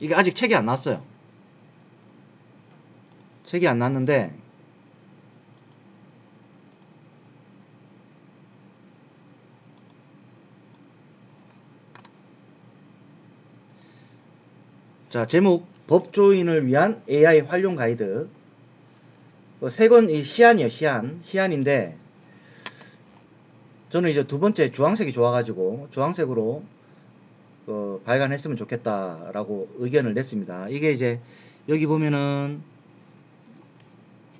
이게 아직 책이 안 나왔어요. 책이 안 났는데 자 제목 법조인을 위한 AI 활용 가이드 어, 세권 이 시안이에요 시안 시안인데 저는 이제 두 번째 주황색이 좋아가지고 주황색으로 어, 발간했으면 좋겠다라고 의견을 냈습니다. 이게 이제 여기 보면은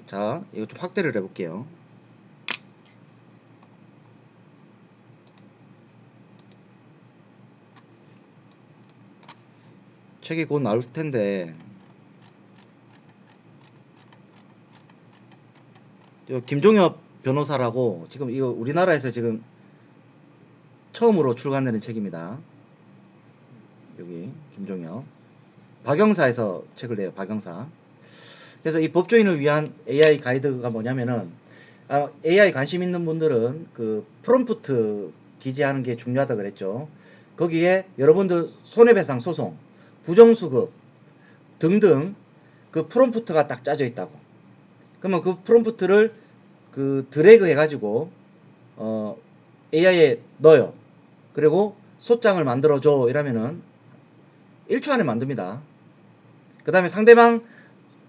자 이거 좀 확대를 해볼게요. 책이 곧 나올 텐데 요 김종엽 변호사라고 지금 이거 우리나라에서 지금 처음으로 출간되는 책입니다. 여기 김종엽 박영사에서 책을 내요. 박영사. 그래서 이 법조인을 위한 AI 가이드가 뭐냐면은 아, AI 관심 있는 분들은 그 프롬프트 기재하는 게 중요하다 그랬죠. 거기에 여러분들 손해배상 소송, 부정수급 등등 그 프롬프트가 딱 짜져 있다고. 그러면 그 프롬프트를 그 드래그 해가지고 어 AI에 넣어요. 그리고 소장을 만들어줘 이러면은 1초 안에 만듭니다. 그 다음에 상대방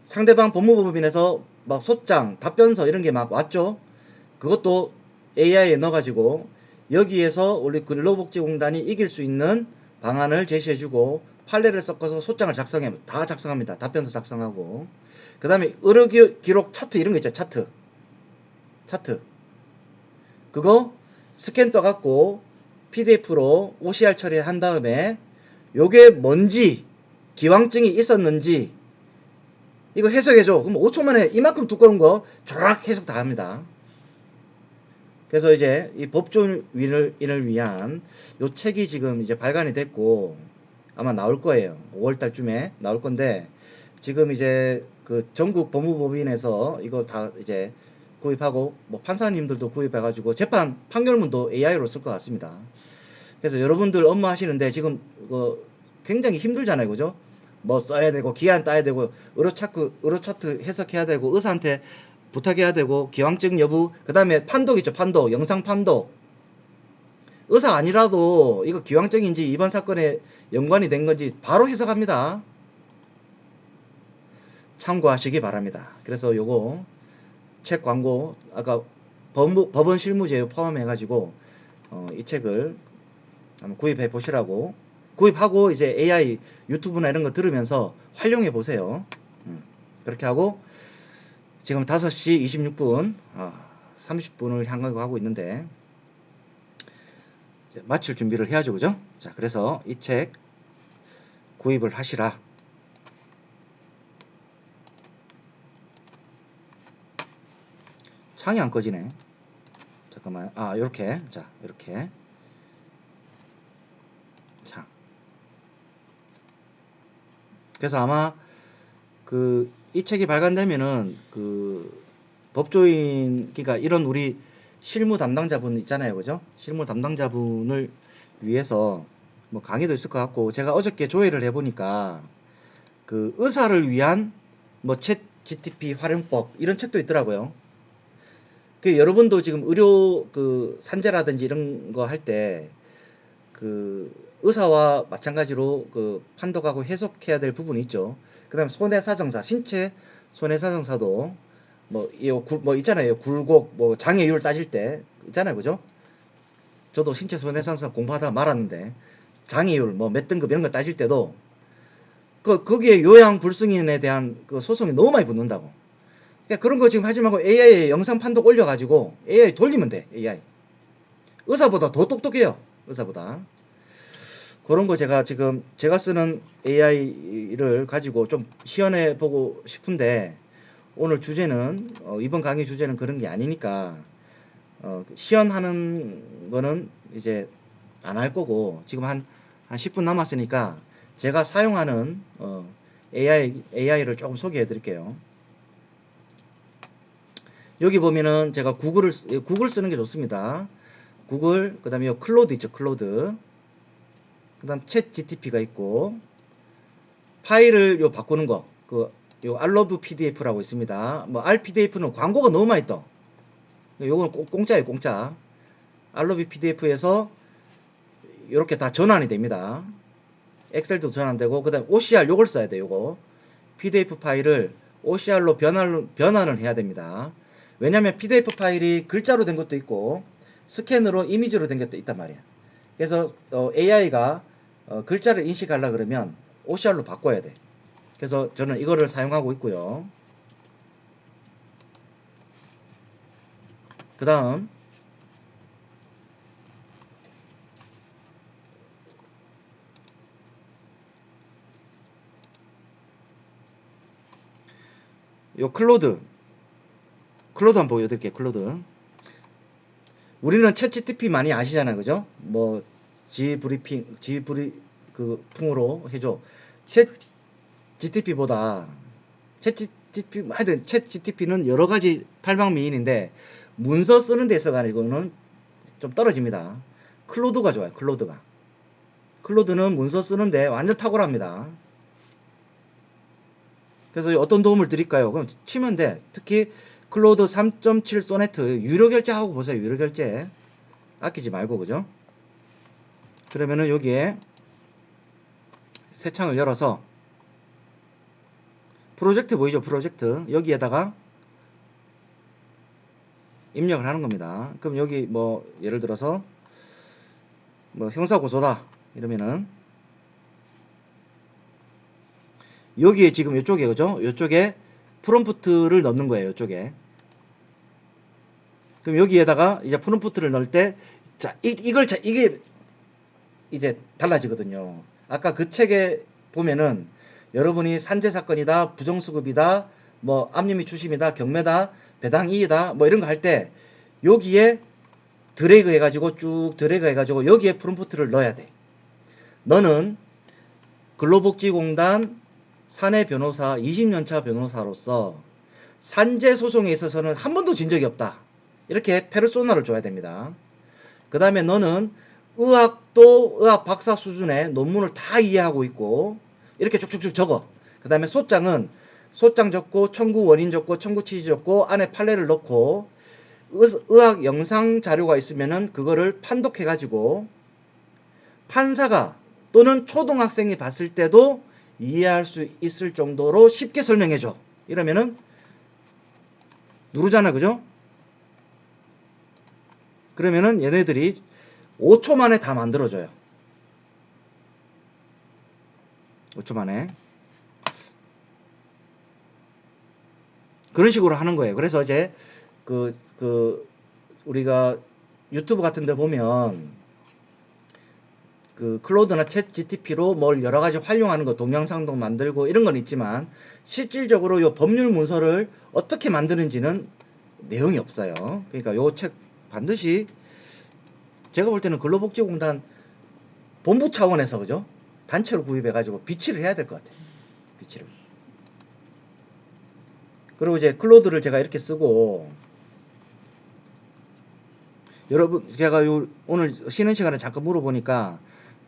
상대방 법무법인에서 막 소장, 답변서 이런 게 막 왔죠. 그것도 AI에 넣어가지고 여기에서 우리 근로복지공단이 이길 수 있는 방안을 제시해주고 판례를 섞어서 소장을 작성해 다 작성합니다. 답변서 작성하고 그 다음에 의료 기- 기록 차트 이런 거 있죠. 차트 차트 그거 스캔 떠갖고 PDF로 OCR 처리한 다음에 요게 뭔지 기왕증이 있었는지 이거 해석해줘. 그럼 5초 만에 이만큼 두꺼운 거 쫙 해석 다 합니다. 그래서 이제 이 법조인을 인을 위한 요 책이 지금 이제 발간이 됐고 아마 나올 거예요. 5월 달쯤에 나올 건데 지금 이제 그 전국 법무법인에서 이거 다 이제 구입하고 뭐 판사님들도 구입해가지고 재판 판결문도 AI로 쓸 것 같습니다. 그래서 여러분들 업무 하시는데 지금 그 굉장히 힘들잖아요, 그죠? 뭐 써야 되고 기한 따야 되고 의료 차트 의료 차트 해석해야 되고 의사한테 부탁해야 되고 기왕증 여부 그 다음에 판독 있죠, 판독 영상 판독 의사 아니라도 이거 기왕증인지 이번 사건에 연관이 된 건지 바로 해석합니다. 참고하시기 바랍니다. 그래서 요거 책 광고 아까 법무, 법원 실무제휴 포함해가지고 어, 이 책을 한번 구입해 보시라고 구입하고 이제 AI 유튜브나 이런 거 들으면서 활용해 보세요. 음, 그렇게 하고 지금 5시 26분 아, 30분을 향하고 하고 있는데 마칠 준비를 해야죠, 그죠? 자, 그래서 이 책 구입을 하시라. 창이 안 꺼지네. 잠깐만. 아, 요렇게. 자, 요렇게. 자. 그래서 아마 그 이 책이 발간되면은 그 법조인 그러니까 이런 우리 실무 담당자분 있잖아요. 그죠? 실무 담당자분을 위해서 뭐 강의도 있을 것 같고 제가 어저께 조회를 해 보니까 그 의사를 위한 뭐챗 GTP 활용법 이런 책도 있더라고요. 그 여러분도 지금 의료 그 산재라든지 이런 거 할 때 그 의사와 마찬가지로 그 판독하고 해석해야 될 부분이 있죠. 그 다음 손해사정사, 신체 손해사정사도 뭐, 뭐 있잖아요. 굴곡, 뭐 장애율 따질 때 있잖아요, 그죠? 저도 신체 손해사정사 공부하다 말았는데 장애율, 뭐 몇 등급 이런 거 따질 때도 그 거기에 요양 불승인에 대한 그 소송이 너무 많이 붙는다고. 그러니까 그런 거 지금 하지 말고 AI에 영상 판독 올려가지고 AI 돌리면 돼. AI. 의사보다 더 똑똑해요. 의사보다. 그런 거 제가 지금 제가 쓰는 AI를 가지고 좀 시연해 보고 싶은데 오늘 주제는 어, 이번 강의 주제는 그런 게 아니니까 어, 시연하는 거는 이제 안 할 거고 지금 한, 한 10분 남았으니까 제가 사용하는 어, AI, AI를 조금 소개해 드릴게요. 여기 보면은 제가 구글을 쓰- 구글 쓰는 게 좋습니다. 구글 그다음에 요 클로드 있죠 클로드 그 다음 챗 GTP가 있고 파일을 요 바꾸는 거, 그, 요 알러브 PDF라고 있습니다. 뭐, RPDF는 광고가 너무 많이 떠. 꼭 공짜예요, 공짜. 알러브 PDF에서 이렇게 다 전환이 됩니다. 엑셀도 전환되고, 그 다음에 OCR 요걸 써야 돼요, 요거. PDF 파일을 OCR로 변환, 변환을 해야 됩니다. 왜냐면 PDF 파일이 글자로 된 것도 있고, 스캔으로 이미지로 된 것도 있단 말이야. 그래서 AI가 어, 글자를 인식하려 그러면 OCR로 바꿔야 돼. 그래서 저는 이거를 사용하고 있고요. 그 다음 요 클로드 클로드 한번 보여드릴게요 클로드 우리는 챗 GTP 많이 아시잖아요 그죠 뭐 지브리핑 지브리 그 풍으로 해줘 챗 GTP보다 챗 GTP 하여튼 챗 GTP는 여러 가지 팔방미인인데 문서 쓰는 데 있어가 이거는 좀 떨어집니다 클로드가 좋아요 클로드가 클로드는 문서 쓰는데 완전 탁월합니다 그래서 어떤 도움을 드릴까요? 그럼 치면 돼. 특히 클로드 3.7 소네트 유료 결제하고 보세요. 유료 결제. 아끼지 말고 그죠? 그러면은 여기에 새 창을 열어서 프로젝트 보이죠? 프로젝트. 여기에다가 입력을 하는 겁니다. 그럼 여기 뭐 예를 들어서 뭐 형사 고소다 이러면은 여기에 지금 이쪽에 그죠? 이쪽에 프롬프트를 넣는 거예요. 이쪽에. 그럼 여기에다가 이제 프롬프트를 넣을 때, 자, 이, 이걸, 자, 이게 이제 달라지거든요. 아까 그 책에 보면은 여러분이 산재 사건이다, 부정수급이다, 뭐 압류미 추심이다, 경매다, 배당 이이다, 뭐 이런 거 할 때 여기에 드래그 해가지고 쭉 드래그 해가지고 여기에 프롬프트를 넣어야 돼. 너는 근로복지공단 사내 변호사 20년차 변호사로서 산재 소송에 있어서는 한 번도 진 적이 없다. 이렇게 페르소나를 줘야 됩니다. 그 다음에 너는 의학도 의학 박사 수준의 논문을 다 이해하고 있고 이렇게 쭉쭉쭉 적어. 그 다음에 소장은 소장 적고 청구 원인 적고 청구 취지 적고 안에 판례를 넣고 의- 의학 영상 자료가 있으면은 그거를 판독해 가지고 판사가 또는 초등학생이 봤을 때도 이해할 수 있을 정도로 쉽게 설명해 줘. 이러면은 누르잖아. 그죠? 그러면은 얘네들이 5초 만에 다 만들어 줘요. 5초 만에. 그런 식으로 하는 거예요. 그래서 이제 그, 그, 우리가 유튜브 같은 데 보면 그 클로드나 챗 GTP로 뭘 여러 가지 활용하는 거 동영상도 만들고 이런 건 있지만 실질적으로 요 법률 문서를 어떻게 만드는지는 내용이 없어요. 그러니까 요 책 반드시 제가 볼 때는 근로복지공단 본부 차원에서 그죠? 단체로 구입해 가지고 비치를 해야 될 것 같아요. 비치를. 그리고 이제 클로드를 제가 이렇게 쓰고 여러분 제가 요 오늘 쉬는 시간에 잠깐 물어보니까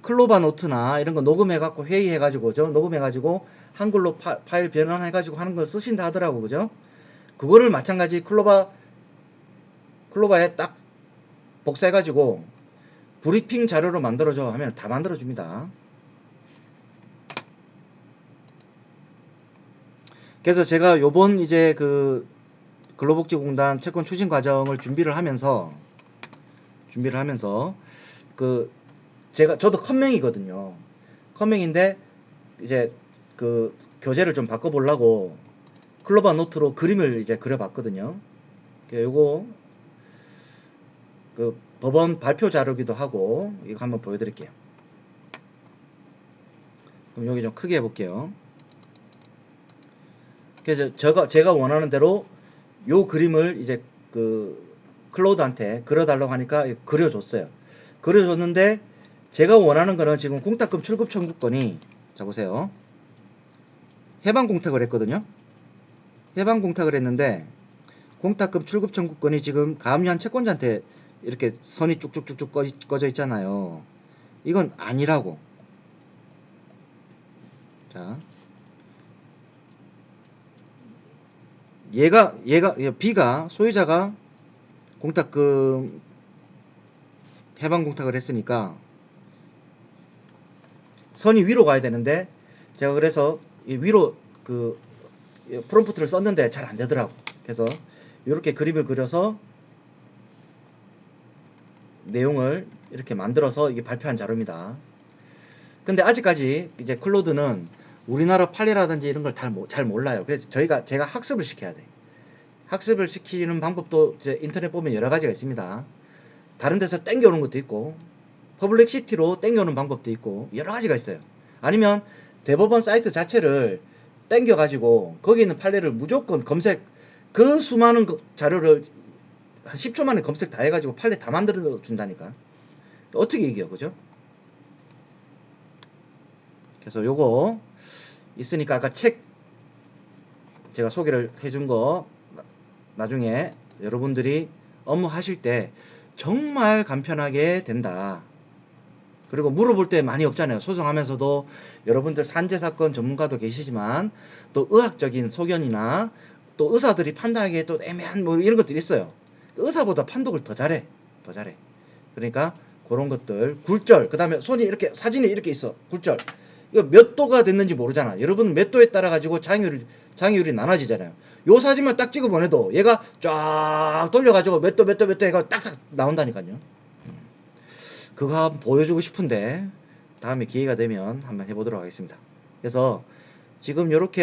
클로바 노트나 이런 거 녹음해 갖고 회의해 가지고 저 녹음해 가지고 한글로 파, 파일 변환해 가지고 하는 걸 쓰신다 하더라고 그죠? 그거를 마찬가지 클로바 클로바에 딱 복사해 가지고 브리핑 자료로 만들어 줘 하면 다 만들어 줍니다. 그래서 제가 요번 이제 그 근로복지공단 채권 추진 과정을 준비를 하면서 준비를 하면서 그 제가 저도 컴맹이거든요. 컴맹인데 이제 그 교재를 좀 바꿔보려고 클로바 노트로 그림을 이제 그려봤거든요. 그 요거 그 법원 발표 자료기도 하고 이거 한번 보여드릴게요. 그럼 여기 좀 크게 해볼게요. 그래서 제가 제가 원하는 대로 요 그림을 이제 그 클로드한테 그려달라고 하니까 그려줬어요. 그려줬는데 제가 원하는 거는 지금 공탁금 출급 청구권이 자 보세요. 해방 공탁을 했거든요. 해방 공탁을 했는데 공탁금 출급 청구권이 지금 가압류한 채권자한테 이렇게 선이 쭉쭉쭉쭉 꺼져 있잖아요. 이건 아니라고. 자. 얘가 얘가 B가 소유자가 공탁금 해방 공탁을 했으니까 선이 위로 가야 되는데 제가 그래서 위로 그 프롬프트를 썼는데 잘 안 되더라고. 그래서 이렇게 그림을 그려서 내용을 이렇게 만들어서 이게 발표한 자료입니다. 근데 아직까지 이제 클로드는 우리나라 판례라든지 이런 걸 잘 몰라요. 그래서 저희가 제가 학습을 시켜야 돼. 학습을 시키는 방법도 이제 인터넷 보면 여러 가지가 있습니다. 다른 데서 땡겨오는 것도 있고, 퍼블릭시티로 땡겨오는 방법도 있고, 여러 가지가 있어요. 아니면 대법원 사이트 자체를 땡겨가지고, 거기 있는 판례를 무조건 검색, 그 수많은 그 자료를 한 10초 만에 검색 다 해가지고 판례 다 만들어 준다니까. 어떻게 이겨, 그죠? 그래서 요거 있으니까 아까 책 제가 소개를 해준 거 나- 나중에 여러분들이 업무 하실 때 정말 간편하게 된다. 그리고 물어볼 때 많이 없잖아요. 소송하면서도 여러분들 산재 사건 전문가도 계시지만 또 의학적인 소견이나 또 의사들이 판단하기에 또 애매한 뭐 이런 것들이 있어요. 의사보다 판독을 더 잘해. 더 잘해. 그러니까 그런 것들 굴절 그 다음에 손이 이렇게 사진에 이렇게 있어. 굴절. 이거 몇 도가 됐는지 모르잖아. 여러분 몇 도에 따라 가지고 장애율이 장애율이 나눠지잖아요. 요 사진만 딱 찍어 보내도 얘가 쫙 돌려 가지고 몇 도 몇 도 몇 도 해가 딱딱 나온다니까요. 그거 한번 보여주고 싶은데 다음에 기회가 되면 한번 해보도록 하겠습니다. 그래서 지금 이렇게